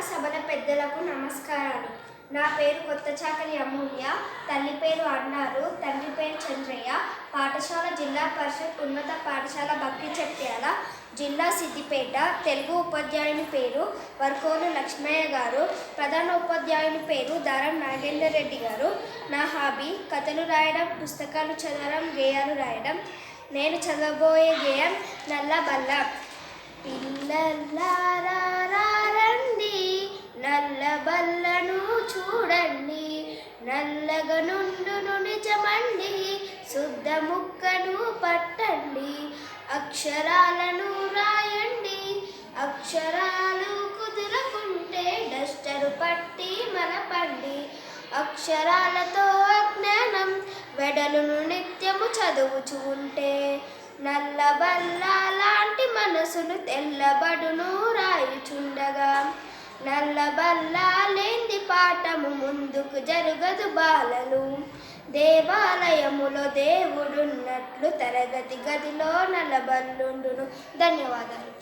సభల పెద్దలకు నమస్కారాలు. నా పేరు కొత్త చాకలి అమూల్య. తల్లి పేరు అన్నారు. తండ్రి పేరు చంద్రయ్య. పాఠశాల జిల్లా పరిషత్ ఉన్నత పాఠశాల భక్తి చెట్యాల జిల్లా సిద్దిపేట. తెలుగు ఉపాధ్యాయుని పేరు వర్కోలు లక్ష్మయ్య గారు. ప్రధాన ఉపాధ్యాయుని పేరు దారం నాగేందర్ రెడ్డి గారు. నా హాబీ కథలు రాయడం పుస్తకాలు చదవడం గేయాలు రాయడం. నేను చదవబోయే గేయం నల్ల బల్ల. పిల్లలారా బల్లను చూడండి నల్లగా నుండును నిజమండి శుద్ధ ముక్కను పట్టండి అక్షరాలను రాయండి అక్షరాలు కుదురకుంటే డస్టరు పట్టి మలపండి అక్షరాలతో అజ్ఞానం వెడలును నిత్యము చదువుచు ఉంటే నల్లబల్ల లాంటి మనసును తెల్లబడును రాయుచుండగా నల్లబల్ల లేంది పోరాటము ముందుకు జరుగదు బాలలు. దేవాలయములో దేవుడున్నట్లు తరగతి గదిలో నలబల్లుండును ధన్యవాదాలు.